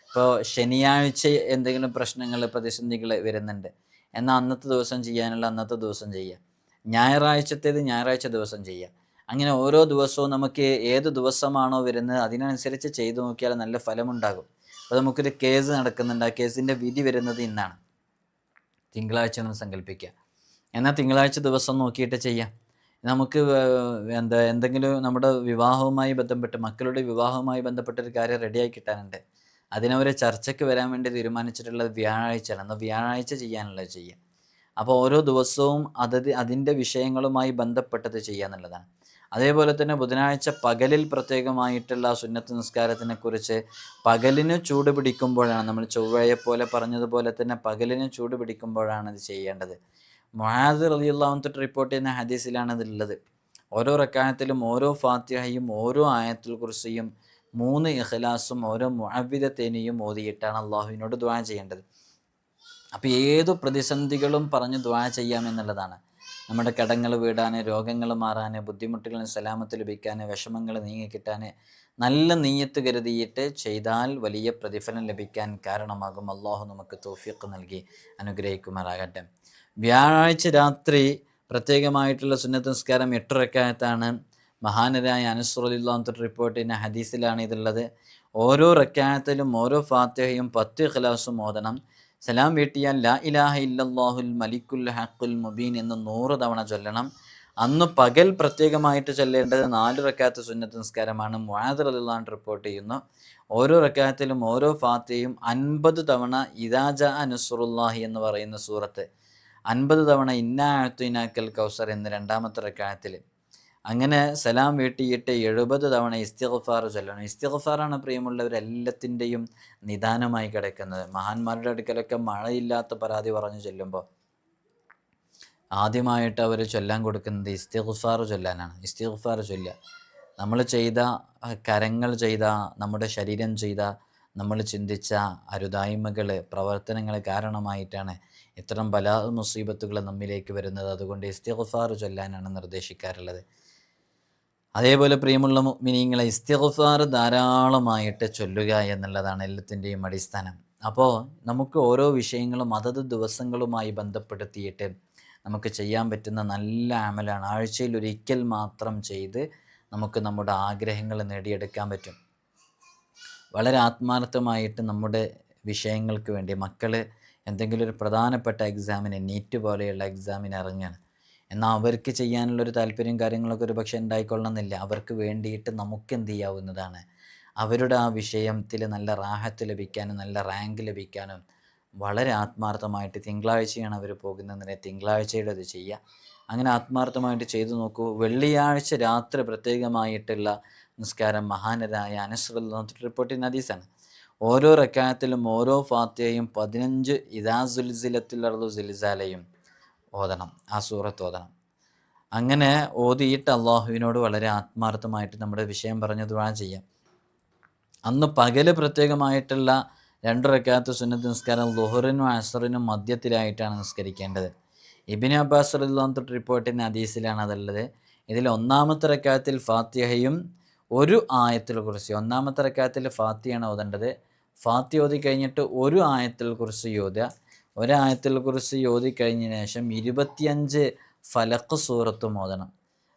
ഇപ്പോൾ ശനിയാഴ്ച എന്തെങ്കിലും പ്രശ്നങ്ങൾ പ്രതിസന്ധികൾ വരുന്നുണ്ട്. എന്നാൽ അന്നത്തെ ദിവസം ചെയ്യാനുള്ള അന്നത്തെ ദിവസം ചെയ്യുക. ഞായറാഴ്ചത്തേത് ഞായറാഴ്ച ദിവസം ചെയ്യുക. അങ്ങനെ ഓരോ ദിവസവും നമുക്ക് ഏത് ദിവസമാണോ വരുന്നത് അതിനനുസരിച്ച് ചെയ്തു നോക്കിയാൽ നല്ല ഫലമുണ്ടാകും. അപ്പോൾ നമുക്കൊരു കേസ് നടക്കുന്നുണ്ട്. ആ കേസിന്റെ വിധി വരുന്നത് ഇന്നാണ്. തിങ്കളാഴ്ച ഒന്ന് സങ്കല്പിക്കുക. എന്നാൽ തിങ്കളാഴ്ച ദിവസം നോക്കിയിട്ട് ചെയ്യാം. നമുക്ക് എന്താ എന്തെങ്കിലും നമ്മുടെ വിവാഹവുമായി ബന്ധപ്പെട്ട് മക്കളുടെ വിവാഹവുമായി ബന്ധപ്പെട്ട ഒരു കാര്യം റെഡിയായി കിട്ടാനുണ്ട്. അതിനവരെ ചർച്ചയ്ക്ക് വരാൻ വേണ്ടി തീരുമാനിച്ചിട്ടുള്ളത് വ്യാഴാഴ്ചയാണ്. എന്നാൽ വ്യാഴാഴ്ച ചെയ്യാനുള്ളത് ചെയ്യുക അപ്പോൾ ഓരോ ദിവസവും അതത് അതിന്റെ വിഷയങ്ങളുമായി ബന്ധപ്പെട്ടത് ചെയ്യുക എന്നുള്ളതാണ്. അതേപോലെ തന്നെ ബുധനാഴ്ച പകലിൽ പ്രത്യേകമായിട്ടുള്ള സുന്നത്ത് നിസ്കാരത്തിനെക്കുറിച്ച് പകലിന് ചൂട് പിടിക്കുമ്പോഴാണ് നമ്മൾ ചൊവ്വയെ പോലെ പറഞ്ഞതുപോലെ തന്നെ പകലിന് ചൂട് പിടിക്കുമ്പോഴാണ് ഇത് ചെയ്യേണ്ടത്. മൊഹാദ് റലിയുള്ളാഹു തൊട്ട് റിപ്പോർട്ട് ചെയ്യുന്ന ഹദീസിലാണ് അതിലുള്ളത് ഓരോ റക്കായത്തിലും ഓരോ ഫാത്തിഹയും ഓരോ ആയത്തിൽ കുറിച്ചും മൂന്ന് ഇഖ്ലാസും ഓരോ മുഅവിദത്തേനെയും ഓതിയിട്ടാണ് അള്ളാഹുവിനോട് ദ്വാ ചെയ്യേണ്ടത്. അപ്പോൾ ഏതു പ്രതിസന്ധികളും പറഞ്ഞ് ദ്വാ ചെയ്യാമെന്നുള്ളതാണ് നമ്മുടെ കടങ്ങൾ വീടാൻ രോഗങ്ങൾ മാറാൻ ബുദ്ധിമുട്ടുകളിൽ സലാമത്ത് ലഭിക്കാൻ വിഷമങ്ങൾ നീങ്ങിക്കിട്ടാൻ നല്ല നീയത്ത് കരുതിയിട്ട് ചെയ്താൽ വലിയ പ്രതിഫലം ലഭിക്കാൻ കാരണമാകും. അള്ളാഹു നമുക്ക് തോഫിക്ക് നൽകി അനുഗ്രഹിക്കുമാറാകട്ടെ. വ്യാഴാഴ്ച രാത്രി പ്രത്യേകമായിട്ടുള്ള സുന്നത്ത് നിസ്കാരം എട്ടുറക്കായത്താണ് മഹാനരായ അനുസ്രുല്ലാൻ തൊട്ട് റിപ്പോർട്ട് ചെയ്യുന്ന ഹദീസിലാണ് ഇതുള്ളത്. ഓരോ റക്കായത്തിലും ഓരോ ഫാത്തിഹയും പത്ത് ഖലാസും ഓതണം. സലാം വീട്ടിയാൽ ലാ ഇലാഹ ഇല്ലാഹുൽ മലിക്കുൽ ഹക്കുൽ മുബീൻ എന്ന് നൂറ് തവണ ചൊല്ലണം. അന്ന് പകൽ പ്രത്യേകമായിട്ട് ചൊല്ലേണ്ടത് നാല് റക്കാത്ത് സുന്നത്ത് നിസ്കാരമാണ്. മുആദ് റളിള്ളാൻ റിപ്പോർട്ട് ചെയ്യുന്നു. ഓരോ റക്കാത്തിലും ഓരോ ഫാത്തിയും അൻപത് തവണ ഇദാജ അനുസുറുല്ലാഹി എന്ന് പറയുന്ന സൂറത്ത്. അൻപത് തവണ ഇന്ന ഇന്നാത്തുനാക്കൽ കൗസർ എന്ന രണ്ടാമത്തെ റക്കായത്തിൽ അങ്ങനെ സലാം വീട്ടിയിട്ട് എഴുപത് തവണ ഇസ്തിഗ്ഫാർ ചൊല്ലണം. ഇസ്തിഗ്ഫാറാണ് പ്രിയമുള്ളവരെല്ലാത്തിന്റെയും നിദാനമായി കിടക്കുന്നത്. മഹാന്മാരുടെ അടുക്കലൊക്കെ മഴയില്ലാത്ത പരാതി പറഞ്ഞു ചൊല്ലുമ്പോൾ ആദ്യമായിട്ട് അവർ ചൊല്ലാൻ കൊടുക്കുന്നത് ഇസ്തിഗ്ഫാർ ചൊല്ലാനാണ്. ഇസ്തിഗ്ഫാർ ചൊല്ലുക. നമ്മൾ ചെയ്ത കരങ്ങൾ ചെയ്ത നമ്മുടെ ശരീരം ചെയ്ത നമ്മൾ ചിന്തിച്ച അരുതായ്മകൾ പ്രവർത്തനങ്ങൾ കാരണമായിട്ടാണ് ഇത്തരം പല മുസീബത്തുകൾ നമ്മിലേക്ക് വരുന്നത് അതുകൊണ്ട് ഇസ്തിഗ്ഫാർ ചൊല്ലാനാണ് നിർദ്ദേശിക്കാറുള്ളത്. അതേപോലെ പ്രിയമുള്ള മിനിങ്ങളെ ഇസ്തിഗ്ഫാർ ധാരാളമായിട്ട് ചൊല്ലുക എന്നുള്ളതാണ് എല്ലാത്തിന്റെയും അടിസ്ഥാനം. അപ്പോൾ നമുക്ക് ഓരോ വിഷയങ്ങളും അതത് ദിവസങ്ങളുമായി ബന്ധപ്പെടുത്തിയിട്ട് നമുക്ക് ചെയ്യാൻ പറ്റുന്ന നല്ല അമലാണ്. ആഴ്ചയിൽ ഒരിക്കൽ മാത്രം ചെയ്ത് നമുക്ക് നമ്മുടെ ആഗ്രഹങ്ങൾ നേടിയെടുക്കാൻ പറ്റും. വളരെ ആത്മാർത്ഥമായിട്ട് നമ്മുടെ വിഷയങ്ങൾക്ക് വേണ്ടി മക്കൾ എന്തെങ്കിലും ഒരു പ്രധാനപ്പെട്ട എക്സാമിന് നീറ്റ് പോലെയുള്ള എക്സാമിന് ഇറങ്ങുകയാണ് എന്നാൽ അവർക്ക് ചെയ്യാനുള്ളൊരു താല്പര്യം കാര്യങ്ങളൊക്കെ ഒരു പക്ഷേ ഉണ്ടായിക്കൊള്ളണമെന്നില്ല. അവർക്ക് വേണ്ടിയിട്ട് നമുക്ക് എന്ത് ചെയ്യാവുന്നതാണ്? അവരുടെ ആ വിഷയത്തിൽ നല്ല റാഹത്ത് ലഭിക്കാനും നല്ല റാങ്ക് ലഭിക്കാനും വളരെ ആത്മാർത്ഥമായിട്ട് തിങ്കളാഴ്ചയാണ് അവർ പോകുന്നതിനെ തിങ്കളാഴ്ചയുടെ അത് ചെയ്യുക. അങ്ങനെ ആത്മാർത്ഥമായിട്ട് ചെയ്തു നോക്കൂ. വെള്ളിയാഴ്ച രാത്രി പ്രത്യേകമായിട്ടുള്ള നിസ്കാരം മഹാനരായ അനസ്രുല്ലാ റിപ്പോർട്ടിൻ ഹദീസാണ്. ഓരോ റക്കായത്തിലും ഓരോ ഫാത്തിയയും പതിനഞ്ച് ഇതാ സുൽസിലത്തിലുള്ള സുൽസാലയും ഓതണം ആ സൂറത്ത് ഓതണം. അങ്ങനെ ഓതിയിട്ട് അള്ളാഹുവിനോട് വളരെ ആത്മാർത്ഥമായിട്ട് നമ്മുടെ വിഷയം പറഞ്ഞ് ദുആ ചെയ്യാം. അന്ന് പകൽ പ്രത്യേകമായിട്ടുള്ള രണ്ട് റക്കാത്ത് സുന്നത്ത് നിസ്കാരം ലുഹറിനും അസറിനും മധ്യത്തിലായിട്ടാണ് നിസ്കരിക്കേണ്ടത്. ഇബിന് അബ്ബാസ് റിപ്പോർട്ടിന്റെ ഹദീസിലാണ് അതുള്ളത്. ഇതിൽ ഒന്നാമത്തെ റക്കാത്തിൽ ഫാത്തിഹയും ഒരു ആയത്തിൽ കുറിച്ച് ഒന്നാമത്തെ റക്കാത്തിൽ ഫാത്തിയാണ് ഓതേണ്ടത്. ഫാത്തി ഓതി കഴിഞ്ഞിട്ട് ഒരു ആയത്തിൽ കുറിച്ച് യോധ ഒരായത്തിൽ കുറിച്ച് ഓതി കഴിഞ്ഞ ശേഷം ഇരുപത്തിയഞ്ച് ഫലക്ക് സൂറത്ത് ഓതണം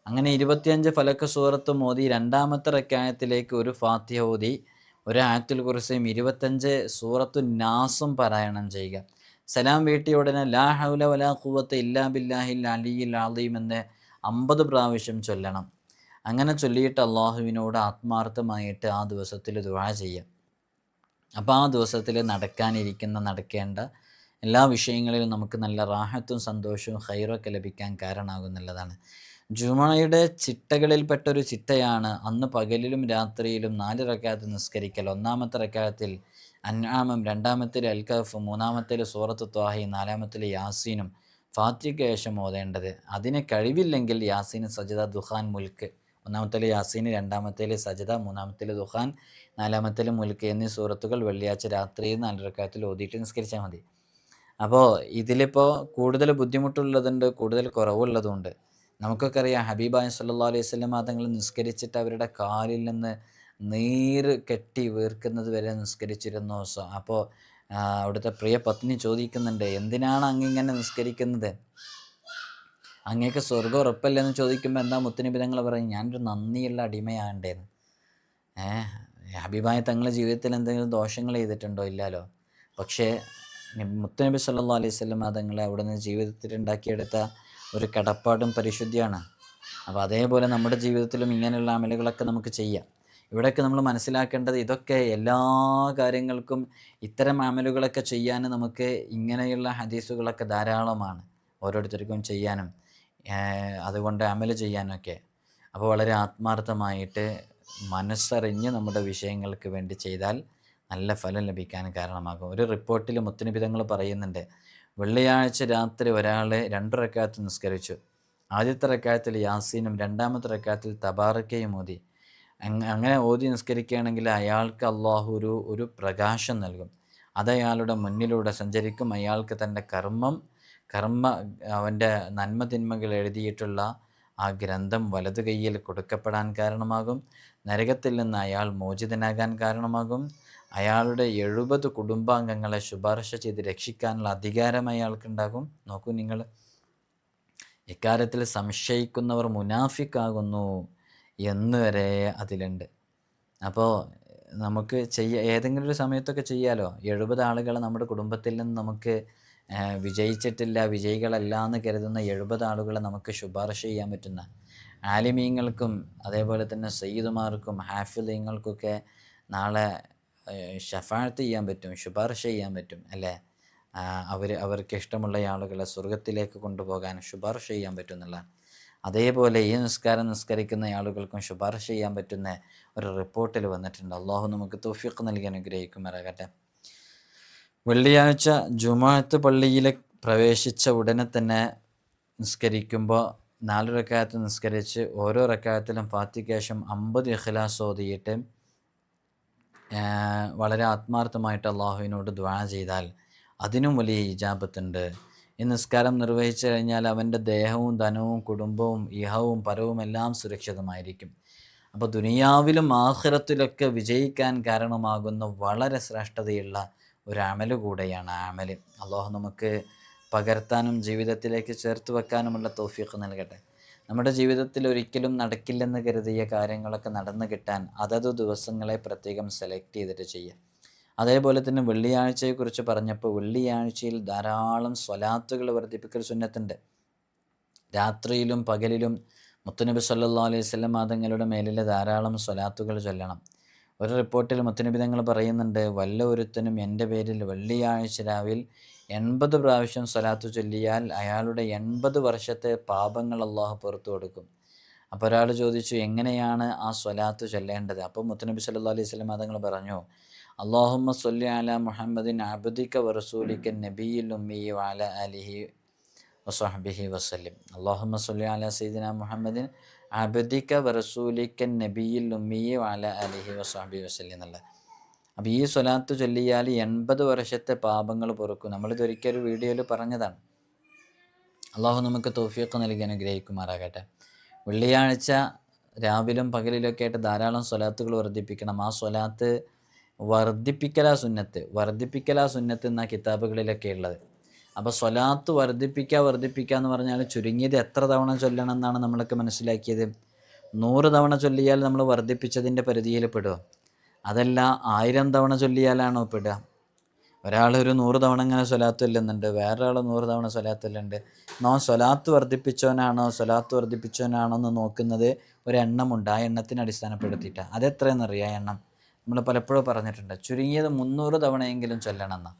അങ്ങനെ ഇരുപത്തിയഞ്ച് ഫലക്ക് സൂറത്ത് ഓതി രണ്ടാമത്തെ റക്കായത്തിലേക്ക് ഒരു ഫാത്തിഹ ഓതി. ഒരായത്തിൽ കുറിച്ചും ഇരുപത്തഞ്ച് സൂറത്തു നാസും പാരായണം ചെയ്യുക. സലാം വീട്ടിയ ഉടനെ ലാ ഹൗല വലാ കൂവത്ത് ഇല്ലാ ബില്ലാഹിൽ അലിയിൽ അലീം എന്ന് അമ്പത് പ്രാവശ്യം ചൊല്ലണം. അങ്ങനെ ചൊല്ലിയിട്ട് അള്ളാഹുവിനോട് ആത്മാർത്ഥമായിട്ട് ആ ദിവസത്തിൽ ദുആ ചെയ്യുക അപ്പോൾ ആ ദിവസത്തിൽ നടക്കാനിരിക്കുന്ന നടക്കേണ്ട എല്ലാ വിഷയങ്ങളിലും നമുക്ക് നല്ല റാഹത്തും സന്തോഷവും ഹൈറൊക്കെ ലഭിക്കാൻ കാരണമാകുന്നുള്ളതാണ് ജുമയുടെ ചിട്ടകളിൽപ്പെട്ടൊരു ചിട്ടയാണ് അന്ന് പകലിലും രാത്രിയിലും നാല് റക്കാത്ത് നിസ്കരിക്കൽ. ഒന്നാമത്തെ റക്കാത്തിൽ അന്നാമം രണ്ടാമത്തിൽ അൽക്കഫ് മൂന്നാമത്തിൽ സൂറത്ത് ത്വാഹി നാലാമത്തിൽ യാസീനും ഫാത്തിക്ക് ശേഷം ഓതേണ്ടത്. അതിന് കഴിവില്ലെങ്കിൽ യാസീൻ സജിത ദുഹാൻ മുൽക്ക് ഒന്നാമത്തേൽ യാസീൻ രണ്ടാമത്തേൽ സജദ മൂന്നാമത്തേൽ ദുഹാൻ നാലാമത്തേൽ മുൽക്ക് എന്നീ സൂറത്തുകൾ വെള്ളിയാഴ്ച രാത്രി നാലരക്കാലത്തിൽ ഓതിയിട്ട് നിസ്കരിച്ചാൽ മതി. അപ്പോൾ ഇതിലിപ്പോൾ കൂടുതൽ ബുദ്ധിമുട്ടുള്ളതുണ്ട് കൂടുതൽ കുറവുള്ളതുണ്ട്. നമുക്കൊക്കെ അറിയാം ഹബീബായ സല്ലാ അലൈഹി സ്വലം തങ്ങൾ നിസ്കരിച്ചിട്ട് അവരുടെ കാലിൽ നിന്ന് നീര് കെട്ടി വീർക്കുന്നത് വരെ നിസ്കരിച്ചിരുന്നു. അപ്പോൾ അവിടുത്തെ പ്രിയ പത്നി ചോദിക്കുന്നുണ്ട് എന്തിനാണ് അങ്ങിങ്ങനെ നിസ്കരിക്കുന്നത്? അങ്ങേക്ക് സ്വർഗം ഉറപ്പല്ലെന്ന് ചോദിക്കുമ്പോൾ എന്താ മുത്തനിബിതങ്ങൾ പറയും ഞാനൊരു നന്ദിയുള്ള അടിമയാകണ്ടേന്ന്. ഏഹ് ഹബീബായ തങ്ങളുടെ ജീവിതത്തിൽ എന്തെങ്കിലും ദോഷങ്ങൾ ചെയ്തിട്ടുണ്ടോ? ഇല്ലല്ലോ പക്ഷേ മുത്തനബി സല്ലാ അലൈഹി സ്വലം തങ്ങളെ അവിടെ നിന്ന് ജീവിതത്തിൽ ഉണ്ടാക്കിയെടുത്ത ഒരു കടപ്പാടും പരിശുദ്ധിയാണ്. അപ്പോൾ അതേപോലെ നമ്മുടെ ജീവിതത്തിലും ഇങ്ങനെയുള്ള അമലുകളൊക്കെ നമുക്ക് ചെയ്യാം. ഇവിടെയൊക്കെ നമ്മൾ മനസ്സിലാക്കേണ്ടത് ഇതൊക്കെ എല്ലാ കാര്യങ്ങൾക്കും ഇത്തരം അമലുകളൊക്കെ ചെയ്യാൻ നമുക്ക് ഇങ്ങനെയുള്ള ഹദീസുകളൊക്കെ ധാരാളമാണ് ഓരോരുത്തർക്കും ചെയ്യാനും. അതുകൊണ്ട് അമൽ ചെയ്യാനൊക്കെ. അപ്പോൾ വളരെ ആത്മാർത്ഥമായിട്ട് മനസ്സറിഞ്ഞ് നമ്മുടെ വിഷയങ്ങൾക്ക് വേണ്ടി ചെയ്താൽ നല്ല ഫലം ലഭിക്കാൻ കാരണമാകും. ഒരു റിപ്പോർട്ടിൽ മുത്തനിബിതങ്ങൾ പറയുന്നുണ്ട് വെള്ളിയാഴ്ച രാത്രി ഒരാൾ രണ്ട് റക്കാത്ത് നിസ്കരിച്ചു. ആദ്യത്തെ റക്കാത്തിൽ യാസീനും രണ്ടാമത്തെ റക്കാത്തിൽ തബാറക്കയും ഓതി. അങ്ങനെ ഓതി നിസ്കരിക്കുകയാണെങ്കിൽ അയാൾക്ക് അള്ളാഹു ഒരു ഒരു പ്രകാശം നൽകും. അതയാളുടെ മുന്നിലൂടെ സഞ്ചരിക്കും. അയാൾക്ക് തന്റെ കർമ്മം കർമ്മ അവന്റെ നന്മ തിന്മകൾ എഴുതിയിട്ടുള്ള ആ ഗ്രന്ഥം വലതു കൈയിൽ കൊടുക്കപ്പെടാൻ കാരണമാകും. നരകത്തിൽ നിന്ന് അയാൾ മോചിതനാകാൻ കാരണമാകും. അയാളുടെ എഴുപത് കുടുംബാംഗങ്ങളെ ശുപാർശ ചെയ്ത് രക്ഷിക്കാനുള്ള അധികാരം അയാൾക്കുണ്ടാകും. നോക്കൂ നിങ്ങൾ. ഇക്കാര്യത്തിൽ സംശയിക്കുന്നവർ മുനാഫിക്കാകുന്നു എന്ന് വരെ അതിലുണ്ട്. അപ്പോൾ നമുക്ക് ചെയ്യ ഏതെങ്കിലും ഒരു സമയത്തൊക്കെ ചെയ്യാലോ? എഴുപത് ആളുകളെ നമ്മുടെ കുടുംബത്തിൽ നിന്ന് നമുക്ക് വിജയിച്ചിട്ടില്ല വിജയികളല്ല എന്ന് കരുതുന്ന എഴുപത് ആളുകളെ നമുക്ക് ശുപാർശ ചെയ്യാൻ പറ്റുന്ന ആലിമീങ്ങൾക്കും അതേപോലെ തന്നെ സയ്യിദുമാർക്കും ഹാഫിലീങ്ങൾക്കൊക്കെ നാളെ ഷഫാഴ്ത്ത് ചെയ്യാൻ പറ്റും ശുപാർശ ചെയ്യാൻ പറ്റും അല്ലേ? അവർ അവർക്ക് ഇഷ്ടമുള്ള ആളുകളെ സ്വർഗത്തിലേക്ക് കൊണ്ടുപോകാൻ ശുപാർശ ചെയ്യാൻ പറ്റും എന്നുള്ള അതേപോലെ ഈ നിസ്കാരം നിസ്കരിക്കുന്ന ആളുകൾക്കും ശുപാർശ ചെയ്യാൻ പറ്റുന്ന ഒരു റിപ്പോർട്ടിൽ വന്നിട്ടുണ്ട്. അള്ളാഹു നമുക്ക് തോഫിക്ക് നൽകി അനുഗ്രഹിക്കുമാറാകട്ടെ. വെള്ളിയാഴ്ച ജുമാഅത്ത് പള്ളിയിൽ പ്രവേശിച്ച ഉടനെ തന്നെ നിസ്കരിക്കുമ്പോൾ നാല് റക്കായത്ത് നിസ്കരിച്ച് ഓരോ റക്കായത്തിലും ഫാത്തിക്കേശം അമ്പത് ഇഖ്ലാസ് ഓതിയിട്ട് വളരെ ആത്മാർത്ഥമായിട്ട് അള്ളാഹുവിനോട് ദ്വാ ചെയ്താൽ അതിനും വലിയ ഇജാബത്തുണ്ട്. ഈ നിസ്കാരം നിർവഹിച്ചു കഴിഞ്ഞാൽ അവന്റെ ദേഹവും ധനവും കുടുംബവും ഇഹവും പരവും എല്ലാം സുരക്ഷിതമായിരിക്കും. അപ്പോൾ ദുനിയാവിലും ആഹ്റത്തിലൊക്കെ വിജയിക്കാൻ കാരണമാകുന്ന വളരെ ശ്രേഷ്ഠതയുള്ള ഒരു കൂടെയാണ് ആ അമൽ അള്ളാഹു നമുക്ക് പകർത്താനും ജീവിതത്തിലേക്ക് ചേർത്ത് വെക്കാനുമുള്ള തോഫിയൊക്കെ നൽകട്ടെ. നമ്മുടെ ജീവിതത്തിൽ ഒരിക്കലും നടക്കില്ലെന്ന് കരുതിയ കാര്യങ്ങളൊക്കെ നടന്നു കിട്ടാൻ അതത് ദിവസങ്ങളെ പ്രത്യേകം സെലക്ട് ചെയ്തിട്ട് ചെയ്യുക. അതേപോലെ തന്നെ വെള്ളിയാഴ്ചയെക്കുറിച്ച് പറഞ്ഞപ്പോൾ വെള്ളിയാഴ്ചയിൽ ധാരാളം സ്വലാത്തുകൾ വർദ്ധിപ്പിക്കൽ സുന്നത്തുണ്ട്. രാത്രിയിലും പകലിലും മുത്തനബി സല്ലാ അലൈഹി സ്വലം മാതങ്ങളുടെ മേലിൽ ധാരാളം സ്വലാത്തുകൾ ചൊല്ലണം. ഒരു റിപ്പോർട്ടിൽ മുത്തനബി തങ്ങൾ പറയുന്നുണ്ട് വല്ല ഒരുത്തനും എന്റെ പേരിൽ വെള്ളിയാഴ്ച രാവിൽ എൺപത് പ്രാവശ്യം സ്വലാത്ത് ചൊല്ലിയാൽ അയാളുടെ എൺപത് വർഷത്തെ പാപങ്ങൾ അള്ളാഹു പുറത്തു കൊടുക്കും. അപ്പോൾ ഒരാൾ ചോദിച്ചു എങ്ങനെയാണ് ആ സ്വലാത്ത് ചൊല്ലേണ്ടത്? അപ്പോൾ മുത്തനബി സല്ലാ അലൈഹി സ്വലം തങ്ങൾ പറഞ്ഞു അള്ളാഹുമ്മ സൊല്ലി അല മുഹമ്മദിൻ അബുദിക്ക വറസൂലിക്ക നബിയിൽ ഉമ്മി വാല അലിഹി വസ്ഹബിഹി വസ്ലിം അള്ളാഹുമ്മ സൊല്ലി. അല സീദിന മുഹമ്മദിൻ അബദിക്ക വറസൂലിക്കൻ നബിയിൽ ഉമ്മിയെ വാല അലഹി വസാബി വസല്ലി എന്നുള്ളത് അപ്പോൾ ഈ സ്വലാത്ത് ചൊല്ലിയാൽ എൺപത് വർഷത്തെ പാപങ്ങൾ പൊറുക്കും. നമ്മളിത് ഒരു വീഡിയോയിൽ പറഞ്ഞതാണ്. അള്ളാഹു നമുക്ക് തോഫിയൊക്കെ നൽകി അനുഗ്രഹിക്കുമാറാകട്ടെ. വെള്ളിയാഴ്ച രാവിലും പകലിലൊക്കെ ആയിട്ട് ധാരാളം സ്വലാത്തുകൾ വർദ്ധിപ്പിക്കണം. ആ സ്വലാത്ത് വർദ്ധിപ്പിക്കലാ സുന്നത്ത്. വർദ്ധിപ്പിക്കലാ സുന്നത്ത് എന്ന കിതാബുകളിലൊക്കെ ഉള്ളത്. അപ്പോൾ സ്വലാത്ത് വർദ്ധിപ്പിക്കുക വർദ്ധിപ്പിക്കുക എന്ന് പറഞ്ഞാൽ ചുരുങ്ങിയത് എത്ര തവണ ചൊല്ലണം എന്നാണ് നമ്മളൊക്കെ മനസ്സിലാക്കിയത്. നൂറ് തവണ ചൊല്ലിയാൽ നമ്മൾ വർദ്ധിപ്പിച്ചതിന്റെ പരിധിയിൽ പെടുക. അതല്ല ആയിരം തവണ ചൊല്ലിയാലാണോ പെടുക? ഒരാൾ ഒരു നൂറ് തവണ ഇങ്ങനെ സ്വലാത്ത് ചൊല്ലുന്നുണ്ട് വേറൊരാൾ നൂറ് തവണ സ്വലാത്ത് ചൊല്ലുന്നുണ്ട്. നോ സ്വലാത്ത് വർദ്ധിപ്പിച്ചവനാണോ സ്വലാത്ത് വർദ്ധിപ്പിച്ചവനാണോ എന്ന് നോക്കുന്നത് ഒരു എണ്ണമുണ്ട് ആ എണ്ണത്തിനെ അടിസ്ഥാനപ്പെടുത്തിയിട്ടാണ് അതെത്രയെന്നറിയാം എണ്ണം? നമ്മൾ പലപ്പോഴും പറഞ്ഞിട്ടുണ്ട് ചുരുങ്ങിയത് മുന്നൂറ് തവണയെങ്കിലും ചൊല്ലണം എന്നാ.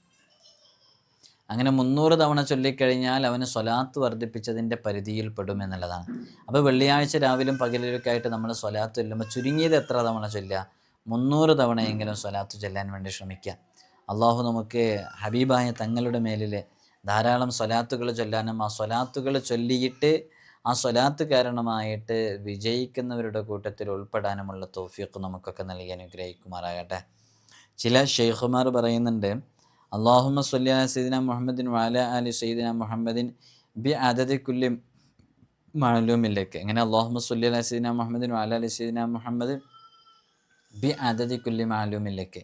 അങ്ങനെ മുന്നൂറ് തവണ ചൊല്ലിക്കഴിഞ്ഞാൽ അവന് സ്വലാത്ത് വർദ്ധിപ്പിച്ചതിന്റെ പരിധിയിൽ പെടും എന്നുള്ളതാണ്. അപ്പോൾ വെള്ളിയാഴ്ച രാവിലും പകലിലൊക്കെ ആയിട്ട് നമ്മൾ സ്വലാത്ത് ചൊല്ലുമ്പോൾ ചുരുങ്ങിയത് എത്ര തവണ ചൊല്ലുക? മുന്നൂറ് തവണയെങ്കിലും സ്വലാത്ത് ചൊല്ലാൻ വേണ്ടി ശ്രമിക്കുക. അള്ളാഹു നമുക്ക് ഹബീബായ തങ്ങളുടെ മേലിൽ ധാരാളം സ്വലാത്തുകൾ ചൊല്ലാനും ആ സ്വലാത്തുകൾ ചൊല്ലിയിട്ട് ആ സ്വലാത്ത് കാരണമായിട്ട് വിജയിക്കുന്നവരുടെ കൂട്ടത്തിൽ ഉൾപ്പെടാനുമുള്ള തോഫിയൊക്കെ നമുക്കൊക്കെ നൽകി അനുഗ്രഹിക്കുമാറാകട്ടെ. ചില ഷെയ്ഖുമാർ പറയുന്നുണ്ട് അള്ളാഹുമ്മ സല്ലി സീദിന മുഹമ്മദിൻ വാല അലി സൈദിന മുഹമ്മദിൻ ബി അദദി കുല്ലി മാലൂമിലേക്ക് അങ്ങനെ അള്ളാഹുമ്മ സല്ലി അല സൈദിന മുഹമ്മദിൻ വാല അലി സൈദിന മുഹമ്മദ് ബി അദദി കുല്ലി മാലൂമിലേക്ക്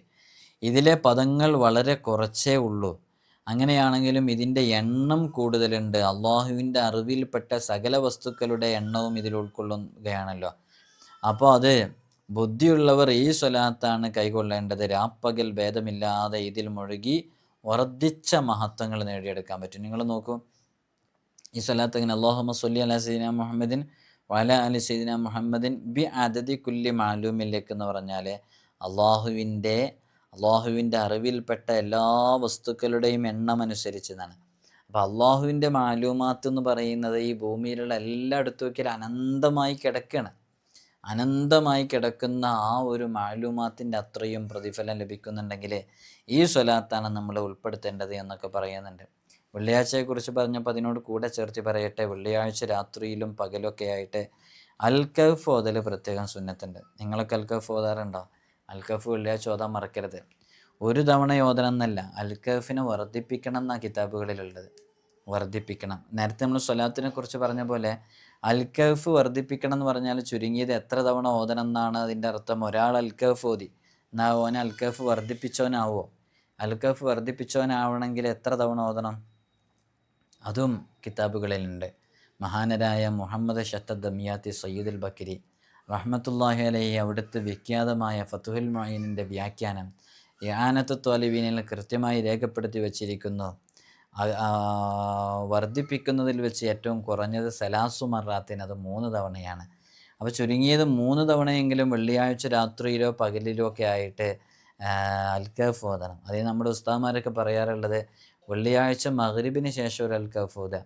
ഇതിലെ പദങ്ങൾ വളരെ കുറച്ചേ ഉള്ളൂ. അങ്ങനെയാണെങ്കിലും ഇതിന്റെ എണ്ണം കൂടുതലുണ്ട്. അള്ളാഹുവിന്റെ അറിവിൽപ്പെട്ട സകല വസ്തുക്കളുടെ എണ്ണവും ഇതിൽ ഉൾക്കൊള്ളുകയാണല്ലോ. അപ്പോൾ അത് ബുദ്ധിയുള്ളവർ ഈ സ്വലാത്താണ് കൈകൊള്ളേണ്ടത്. രാപ്പകൽ ഭേദമില്ലാതെ ഇതിൽ മുഴുകി വർദ്ധിച്ച മഹത്വങ്ങൾ നേടിയെടുക്കാൻ പറ്റും. നിങ്ങൾ നോക്കൂ. ഈ സ്വലാത്ത് ഇങ്ങനെ അള്ളാഹുമ സല്ലി അല സീന മുഹമ്മദിൻ വല അലി സീദിന മുഹമ്മദിൻ ബി അതതി കുല്ലി മാലൂമിലേക്ക് എന്ന് പറഞ്ഞാൽ അള്ളാഹുവിന്റെ അള്ളാഹുവിന്റെ അറിവിൽപ്പെട്ട എല്ലാ വസ്തുക്കളുടെയും എണ്ണം അനുസരിച്ചതാണ്. അപ്പോൾ അള്ളാഹുവിന്റെ മാലൂമാത്ത് എന്ന് പറയുന്നത് ഈ ഭൂമിയിലുള്ള എല്ലായിടത്തും നോക്കിയാൽ അനന്തമായി കിടക്കുകയാണ് അനന്തമായി കിടക്കുന്ന ആ ഒരു മാലൂമാത്തിന്റെ അത്രയും പ്രതിഫലം ലഭിക്കുന്നുണ്ടെങ്കിൽ ഈ സ്വലാത്താണ് നമ്മൾ ഉൾപ്പെടുത്തേണ്ടത് എന്നൊക്കെ പറയുന്നുണ്ട്. വെള്ളിയാഴ്ചയെക്കുറിച്ച് പറഞ്ഞപ്പോൾ അതിനോട് കൂടെ ചേർത്ത് പറയട്ടെ വെള്ളിയാഴ്ച രാത്രിയിലും പകലൊക്കെ ആയിട്ട് അൽക്കഫ് ഓതൽ പ്രത്യേകം സുന്നത്തുണ്ട്. നിങ്ങളൊക്കെ അൽക്കഫ് ഓതാറുണ്ടോ? അൽക്കഫ് വെള്ളിയാഴ്ച ഓതാൻ മറക്കരുത്. ഒരു തവണ യോധനം എന്നല്ല അൽക്കഫിനെ വർദ്ധിപ്പിക്കണം എന്നാണ് കിതാബുകളിലുള്ളത്. വർദ്ധിപ്പിക്കണം. നേരത്തെ നമ്മൾ സ്വലാത്തിനെ കുറിച്ച് പറഞ്ഞ പോലെ അൽക്കഫ് വർദ്ധിപ്പിക്കണം എന്ന് പറഞ്ഞാൽ ചുരുങ്ങിയത് എത്ര തവണ ഓതണം എന്നാണ് അതിന്റെ അർത്ഥം. ഒരാൾ അൽക്കഫ് ഓതി. എന്നാൽ ഓൻ അൽക്കഫ് വർദ്ധിപ്പിച്ചവനാവോ അൽക്കഫ് വർദ്ധിപ്പിച്ചവനാവണമെങ്കിൽ എത്ര തവണ ഓതണം? അതും കിതാബുകളിലുണ്ട്. മഹാനരായ മുഹമ്മദ് ഷത്തദ്ദമിയാത്തി സയ്യിദുൽ ബക്കരി റഹ്മത്തുല്ലാഹി അലൈഹി അവിടുത്തെ വിഖ്യാതമായ ഫത്തുഹുൽ മൊയ്നിന്റെ വ്യാഖ്യാനം യാനത്ത് ത്വാലിബീനിൽ കൃത്യമായി രേഖപ്പെടുത്തി വച്ചിരിക്കുന്നു. വർദ്ധിപ്പിക്കുന്നതിൽ വെച്ച് ഏറ്റവും കുറഞ്ഞത് സലാസു മറാത്തിന് അത് മൂന്ന് തവണയാണ്. അപ്പോൾ ചുരുങ്ങിയത് മൂന്ന് തവണയെങ്കിലും വെള്ളിയാഴ്ച രാത്രിയിലോ പകലിലോ ഒക്കെ ആയിട്ട് അൽക്കഫ് ഓതണം. അതേ നമ്മുടെ ഉസ്താമാരൊക്കെ പറയാറുള്ളത് വെള്ളിയാഴ്ച മഗ്രിബിന് ശേഷം ഒരു അൽക്കഫ് ഓത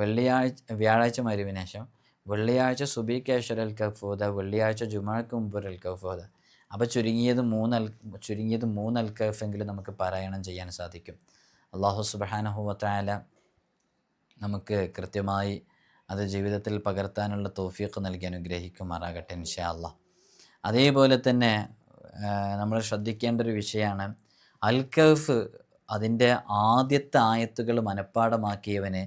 വെള്ളിയാഴ്ച വ്യാഴാഴ്ച മരുവിന് ശേഷം. വെള്ളിയാഴ്ച സുബിക്ക് ശേഷം ഒരു അൽക്കഫ് ഓത വെള്ളിയാഴ്ച ജുമാക്ക് മുമ്പ് ഒരു അൽക്കഫ് ഓത അപ്പോൾ ചുരുങ്ങിയത് മൂന്ന് അൽ ചുരുങ്ങിയത് മൂന്ന് അൽക്കഫെങ്കിലും നമുക്ക് പാരായണം ചെയ്യാൻ സാധിക്കും. അള്ളാഹു സുബഹാനഹുവത്തായ നമുക്ക് കൃത്യമായി അത് ജീവിതത്തിൽ പകർത്താനുള്ള തോഫീക്ക് നൽകി അനുഗ്രഹിക്കുമാറാകട്ടെ ഇൻഷാ അല്ല അതേപോലെ തന്നെ നമ്മൾ ശ്രദ്ധിക്കേണ്ട ഒരു വിഷയമാണ് അൽകഫ് അതിന്റെ ആദ്യത്തെ ആയത്തുകൾ മനഃപ്പാടമാക്കിയവന്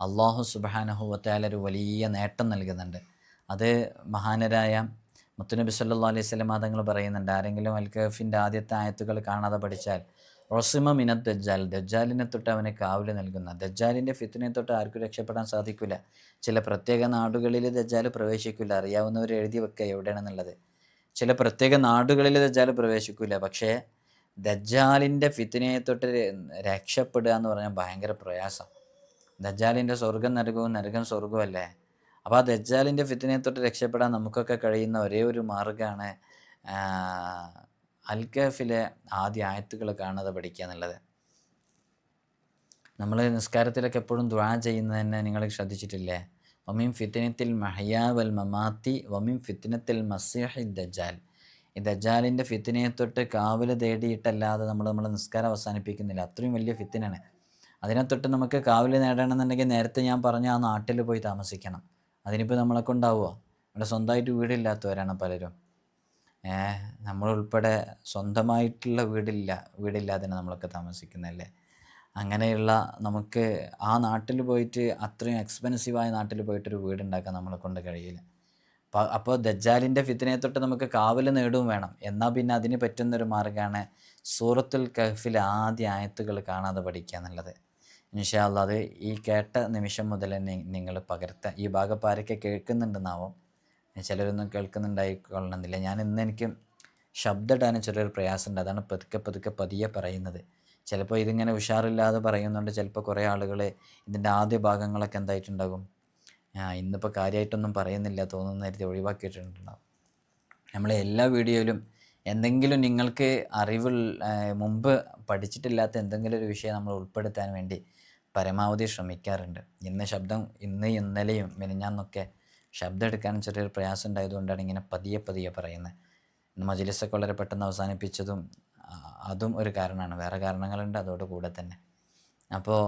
അള്ളാഹു സുബാനഹുവത്തായാല ഒരു വലിയ നേട്ടം നൽകുന്നുണ്ട്. അത് മഹാനരായ മുത്തുനബി സല്ലാ അലൈഹി സ്വലം തങ്ങൾ പറയുന്നുണ്ട് ആരെങ്കിലും അൽകഫിന്റെ ആദ്യത്തെ ആയത്തുകൾ കാണാതെ പഠിച്ചാൽ റൊസിമ മിനത് ദജ്ജാൽ. ദജ്ജാലിനെ തൊട്ട് അവനെ കാവൽ നൽകുന്ന. ദജ്ജാലിന്റെ ഫിത്തിനെ തൊട്ട് ആർക്കും രക്ഷപ്പെടാൻ സാധിക്കില്ല ചില പ്രത്യേക നാടുകളിൽ ദജ്ജാൽ പ്രവേശിക്കില്ല അറിയാവുന്നവർ എഴുതി വെക്കുക എവിടെയാണെന്നുള്ളത്. ചില പ്രത്യേക നാടുകളിൽ ദജ്ജാൽ പ്രവേശിക്കില്ല പക്ഷേ ദജ്ജാലിന്റെ ഫിത്തിനെ തൊട്ട് രക്ഷപ്പെടുക എന്ന് പറഞ്ഞാൽ ഭയങ്കര പ്രയാസം. ദജ്ജാലിന്റെ സ്വർഗം നരകവും നരകം സ്വർഗമല്ലേ അപ്പോൾ ആ ദജ്ജാലിന്റെ ഫിത്തിനെ തൊട്ട് രക്ഷപ്പെടാൻ നമുക്കൊക്കെ കഴിയുന്ന ഒരേ ഒരു മാർഗമാണ് അൽക്കഫിലെ ആദ്യ ആയത്തുകൾ കാണാതെ പഠിക്കുക എന്നുള്ളത് നമ്മൾ നിസ്കാരത്തിലൊക്കെ എപ്പോഴും ദ്വാ ചെയ്യുന്നത് തന്നെ നിങ്ങൾ ശ്രദ്ധിച്ചിട്ടില്ലേ? വമീം ഫിത്തിനത്തിൽ മഹയാ വൽ മമാത്തി വമീം ഫിത്തിനത്തിൽ മസിഹി ദജ്ജാൽ ഈ ദജ്ജാലിന്റെ ഫിത്തിനെ തൊട്ട് കാവൽ തേടിയിട്ടല്ലാതെ നമ്മൾ നമ്മൾ നിസ്കാരം അവസാനിപ്പിക്കുന്നില്ല. അത്രയും വലിയ ഫിത്തിനാണ് അതിനെ തൊട്ട് നമുക്ക് കാവൽ നേടണമെന്നുണ്ടെങ്കിൽ നേരത്തെ ഞാൻ പറഞ്ഞ ആ നാട്ടിൽ പോയി താമസിക്കണം. അതിനിപ്പോൾ നമ്മളെ കൊണ്ടാവുമോ ഇവിടെ സ്വന്തമായിട്ട് വീടില്ലാത്തവരാണ് പലരും. നമ്മളുൾപ്പെടെ സ്വന്തമായിട്ടുള്ള വീടില്ല വീടില്ലാതെയാണ് നമ്മളൊക്കെ താമസിക്കുന്നതല്ലേ? അങ്ങനെയുള്ള നമുക്ക് ആ നാട്ടിൽ പോയിട്ട് അത്രയും എക്സ്പെൻസീവായ നാട്ടിൽ പോയിട്ടൊരു വീടുണ്ടാക്കാൻ നമ്മളെ കൊണ്ട് കഴിയില്ല. അപ്പോൾ അപ്പോൾ ദജ്ജാലിന്റെ ഫിത്തിനെ തൊട്ട് നമുക്ക് കാവൽ നേടുകയും വേണം. എന്നാൽ പിന്നെ അതിന് പറ്റുന്നൊരു മാർഗമാണ് സൂറത്തുൽ കഹ്ഫിൽ ആദ്യ ആയത്തുകൾ കാണാതെ പഠിക്കുക എന്നുള്ളത്. ഇൻഷാ അത് ഈ കേട്ട നിമിഷം മുതൽ തന്നെ നിങ്ങൾ പകർത്തുക ഈ ഭാഗം ആരൊക്കെ കേൾക്കുന്നുണ്ടെന്നാവും. ചിലരൊന്നും കേൾക്കുന്നുണ്ടായിക്കൊള്ളണമെന്നില്ല. ഞാൻ ഇന്ന് എനിക്ക് ശബ്ദം ഇടാനും ചെറിയൊരു പ്രയാസമുണ്ട്. അതാണ് പതുക്കെ പതുക്കെ പതിയെ പറയുന്നത്. ചിലപ്പോൾ ഇതിങ്ങനെ ഉഷാറില്ലാതെ പറയുന്നുണ്ട്. ചിലപ്പോൾ കുറേ ആളുകൾ ഇതിന്റെ ആദ്യ ഭാഗങ്ങളൊക്കെ എന്തായിട്ടുണ്ടാകും. ഇന്നിപ്പോൾ കാര്യമായിട്ടൊന്നും പറയുന്നില്ല തോന്നുന്ന നേരത്തെ ഒഴിവാക്കിയിട്ടുണ്ടാവും. നമ്മളെ എല്ലാ വീഡിയോയിലും എന്തെങ്കിലും നിങ്ങൾക്ക് അറിവ് മുമ്പ് പഠിച്ചിട്ടില്ലാത്ത എന്തെങ്കിലും ഒരു വിഷയം നമ്മൾ ഉൾപ്പെടുത്താൻ വേണ്ടി പരമാവധി ശ്രമിക്കാറുണ്ട്. ഇന്ന് ശബ്ദം ഇന്ന് ഇന്നലെയും മിനിഞ്ഞാന്നൊക്കെ ശബ്ദം എടുക്കാൻ ചെറിയൊരു പ്രയാസം ഉണ്ടായതുകൊണ്ടാണ് ഇങ്ങനെ പതിയെ പതിയെ പറയുന്നത്. മജിലിസൊക്കെ വളരെ പെട്ടെന്ന് അവസാനിപ്പിച്ചതും അതും ഒരു കാരണമാണ്. വേറെ കാരണങ്ങളുണ്ട് അതോട് കൂടെ തന്നെ. അപ്പോൾ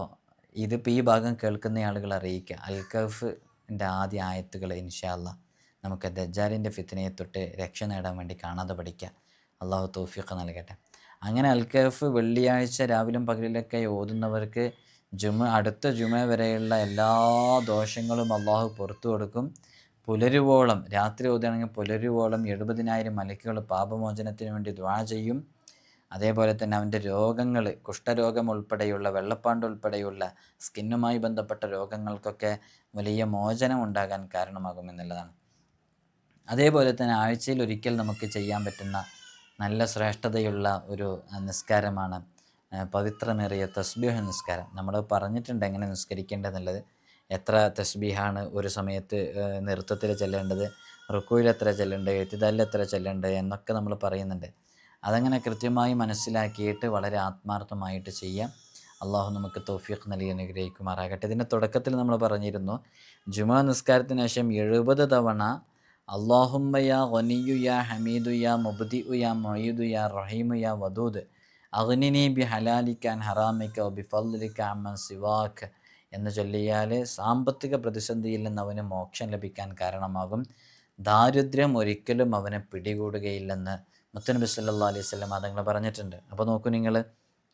ഇതിപ്പോൾ ഈ ഭാഗം കേൾക്കുന്ന ആളുകൾ അറിയിക്കുക. അൽക്കഫ് എന്റെ ആദ്യ ആയത്തുകൾ ഇൻഷാല്ല നമുക്ക് ദജ്ജാലിന്റെ ഫിത്തിനയെ തൊട്ട് രക്ഷ നേടാൻ വേണ്ടി കാണാതെ പഠിക്കാം അള്ളാഹു തൗഫീഖ് നൽകട്ടെ. അങ്ങനെ അൽക്കഫ് വെള്ളിയാഴ്ച രാവിലും പകലിലൊക്കെ ഓതുന്നവർക്ക് ജുമ അടുത്ത ജുമ വരെയുള്ള എല്ലാ ദോഷങ്ങളും അള്ളാഹു പുറത്തു കൊടുക്കും. പുലരുവോളം രാത്രി ഓതുകയാണെങ്കിൽ പുലരുവോളം എഴുപതിനായിരം മലക്കുകൾ പാപമോചനത്തിന് വേണ്ടി ദ്വാ ചെയ്യും. അതേപോലെ തന്നെ അവന്റെ രോഗങ്ങൾ കുഷ്ഠരോഗം ഉൾപ്പെടെയുള്ള വെള്ളപ്പാണ്ട് ഉൾപ്പെടെയുള്ള സ്കിന്നുമായി ബന്ധപ്പെട്ട രോഗങ്ങൾക്കൊക്കെ വലിയ മോചനം ഉണ്ടാകാൻ കാരണമാകുമെന്നുള്ളതാണ് അതേപോലെ തന്നെ ആഴ്ചയിൽ ഒരിക്കൽ നമുക്ക് ചെയ്യാൻ പറ്റുന്ന നല്ല ശ്രേഷ്ഠതയുള്ള ഒരു നിസ്കാരമാണ് പവിത്രമേറിയ തസ്ബീഹ് നിസ്കാരം. നമ്മൾ പറഞ്ഞിട്ടുണ്ട് എങ്ങനെ നിസ്കരിക്കേണ്ടതെന്നുള്ളത് എത്ര തസ്ബീഹാണ് ഒരു സമയത്ത് നൃത്തത്തിൽ ചെല്ലേണ്ടത് റുക്കുയിൽ എത്ര ചെല്ലേണ്ടത് എത്തിദാലിൽ എത്ര ചെല്ലേണ്ടത് എന്നൊക്കെ നമ്മൾ പറയുന്നുണ്ട്. അതങ്ങനെ കൃത്യമായി മനസ്സിലാക്കിയിട്ട് വളരെ ആത്മാർത്ഥമായിട്ട് ചെയ്യാം. അള്ളാഹു നമുക്ക് തോഫീഖ് നൽകി അനുഗ്രഹിക്കുമാറാകട്ടെ. ഇതിന്റെ തുടക്കത്തിൽ നമ്മൾ പറഞ്ഞിരുന്നു ജുമാ നിസ്കാരത്തിന് ശേഷം എഴുപത് തവണ അള്ളാഹുമ്മയ ഗനിയു യാ ഹമീദു യാ മുബ്ദി യാ യാ റഹീമു യാ വദൂദ് അഗ്നിനി ബി ഹലാലിക്കാൻ ഹറാമിക്ക ബി ഫല്ലിക്ക അമ്മൻ സിവാഖ് എന്ന് ചൊല്ലിയാൽ സാമ്പത്തിക പ്രതിസന്ധിയിൽ നിന്ന് അവന് മോക്ഷം ലഭിക്കാൻ കാരണമാകും. ദാരിദ്ര്യം ഒരിക്കലും അവനെ പിടികൂടുകയില്ലെന്ന് മുത്തനബി സല്ലാ അലൈഹി സ്വലം അതങ്ങൾ പറഞ്ഞിട്ടുണ്ട്. അപ്പോൾ നോക്കൂ നിങ്ങൾ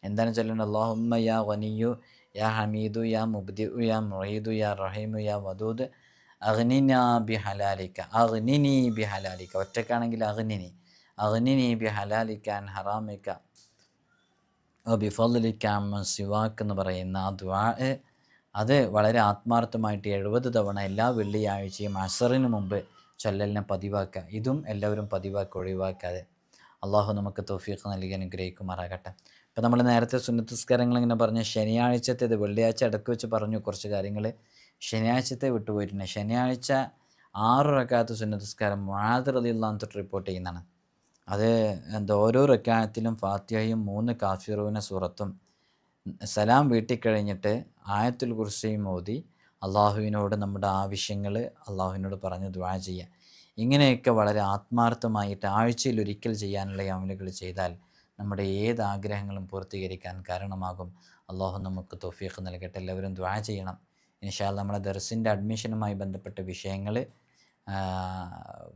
എന്താണ് ചൊല്ലുന്നത് അള്ളാഹുമ്മ യാ വനിയു യാ ഹമീദു യാ മുബ്ദി യാ മുഹീദു യാ റഹീമു യാ വദൂദ് അഗ്നിനാ ബി ഹലാലിക്ക അഗ്നിനി ബി ഹലാലിക്ക ഒറ്റക്കാണെങ്കിൽ അഗ്നിനി അഗ്നിനി ബി ഹലാലിക്കാൻ ഹറാമിക്ക ബിഫലിക്കാൻ സിവാക്ക് എന്ന് പറയുന്ന ആ ദ്വാ അത് വളരെ ആത്മാർത്ഥമായിട്ട് എഴുപത് തവണ എല്ലാ വെള്ളിയാഴ്ചയും അസറിന് മുമ്പ് ചൊല്ലലിനെ പതിവാക്കുക. ഇതും എല്ലാവരും പതിവാക്കി ഒഴിവാക്കാതെ അള്ളാഹു നമുക്ക് തോഫീഖ് നൽകി അനുഗ്രഹിക്കുമാറാകട്ടെ. ഇപ്പം നമ്മൾ നേരത്തെ സുന്നത്തസ്കാരങ്ങൾ ഇങ്ങനെ പറഞ്ഞ ശനിയാഴ്ചത്തേത് വെള്ളിയാഴ്ച ഇടയ്ക്ക് വെച്ച് പറഞ്ഞു കുറച്ച് കാര്യങ്ങൾ. ശനിയാഴ്ചത്തെ വിട്ടുപോയിട്ടുണ്ട് ശനിയാഴ്ച ആറ് റക്കാത്ത സുന്നത്തസ്കാരം മുഴാദ് റലിയുള്ള തൊട്ട് റിപ്പോർട്ട് ചെയ്യുന്നതാണ്. അത് എന്താ ഓരോ റക്കായത്തിലും ഫാത്തിഹയും മൂന്ന് കാഫിറൂന സൂറത്തും സലാം വീട്ടിൽ കഴിഞ്ഞിട്ട് ആയത്തുൽ കുർസിയും ഓതി അള്ളാഹുവിനോട് നമ്മുടെ ആവശ്യങ്ങൾ അള്ളാഹുവിനോട് പറഞ്ഞ് ദ്വാ ചെയ്യുക. ഇങ്ങനെയൊക്കെ വളരെ ആത്മാർത്ഥമായിട്ട് ആഴ്ചയിൽ ഒരിക്കൽ ചെയ്യാനുള്ള അമലുകൾ ചെയ്താൽ നമ്മുടെ ഏത് ആഗ്രഹങ്ങളും പൂർത്തീകരിക്കാൻ കാരണമാകും. അള്ളാഹു നമുക്ക് തൊഫീഖ് നൽകട്ടെ. എല്ലാവരും ദ്വാ ചെയ്യണം. ഇൻഷാൽ നമ്മുടെ ദർസിന്റെ അഡ്മിഷനുമായി ബന്ധപ്പെട്ട വിഷയങ്ങൾ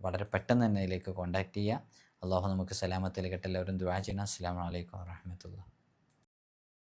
വളരെ പെട്ടെന്ന് തന്നെ ഇതിലേക്ക് കോൺടാക്റ്റ് ചെയ്യുക. അള്ളാഹു നമുക്ക് സലാമത്ത് നൽകട്ടെ. എല്ലാവരും ദ്വാ ചെയ്യണം. അസ്സാം വലൈക്കും വാഹമത്തുള്ള